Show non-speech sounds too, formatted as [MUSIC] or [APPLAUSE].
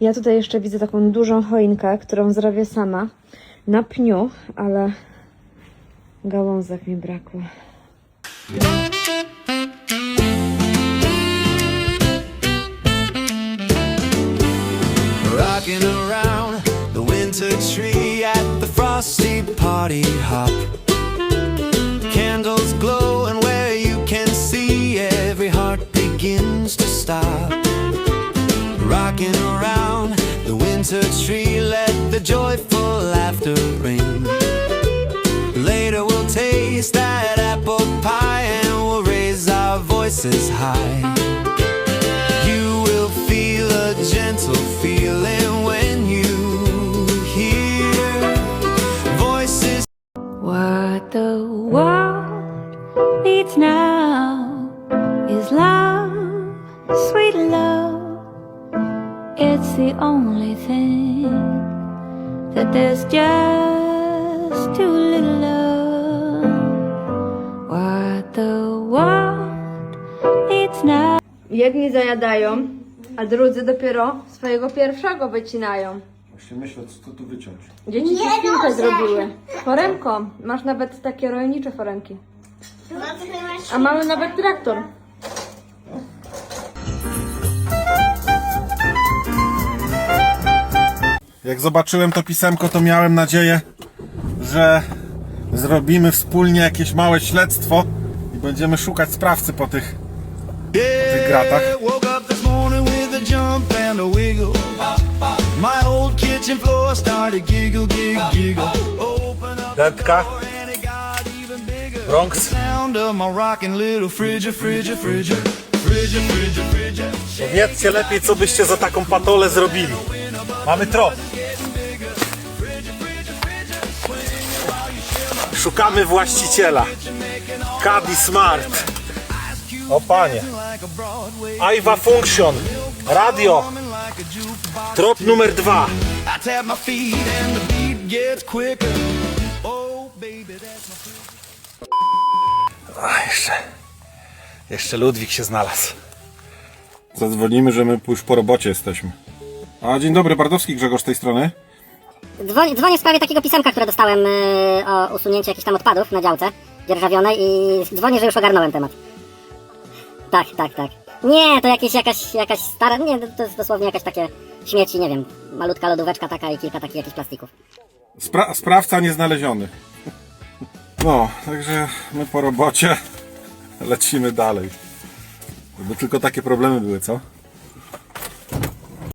Ja tutaj jeszcze widzę taką dużą choinkę, którą zrobię sama na pniu, ale gałązek mi brakło. Rocking around the winter tree at the frosty party hop. Candles glow, and where you can see every heart begins to stop. Winter tree, let the joyful laughter ring. Later we'll taste that apple pie and we'll raise our voices high. Only thing that there's just too little of. What the world needs now. Jedni zajadają, a drudzy dopiero swojego pierwszego wycinają. Właśnie myślę, co tu wyciąć. Dzieci się świnkę zrobiły. Foremką. Masz nawet takie rolnicze foremki. A mamy nawet traktor. Jak zobaczyłem to pisemko, to miałem nadzieję, że zrobimy wspólnie jakieś małe śledztwo i będziemy szukać sprawcy po tych, tych gratach. Dętka. Bronx. Powiedzcie lepiej, co byście za taką patolę zrobili. Mamy trop. Szukamy właściciela. Caddy Smart. O panie. Aiwa Function. Radio. Trop numer dwa. Oh, A jeszcze. Jeszcze Ludwik się znalazł. Zadzwonimy, że my już po robocie jesteśmy. A dzień dobry, Bardowski Grzegorz z tej strony. Dzwonię, w sprawie takiego pisemka, które dostałem y, o usunięcie jakichś tam odpadów na działce dzierżawionej i dzwonię, że już ogarnąłem temat. Tak, tak, tak. Nie, to jakieś, jakaś, jakaś stara, nie, to jest dosłownie jakaś takie śmieci, nie wiem, malutka lodóweczka taka i kilka takich jakichś plastików. Spra- sprawca nieznaleziony. No, także my po robocie [LAUGHS] lecimy dalej. Bo tylko takie problemy były, co?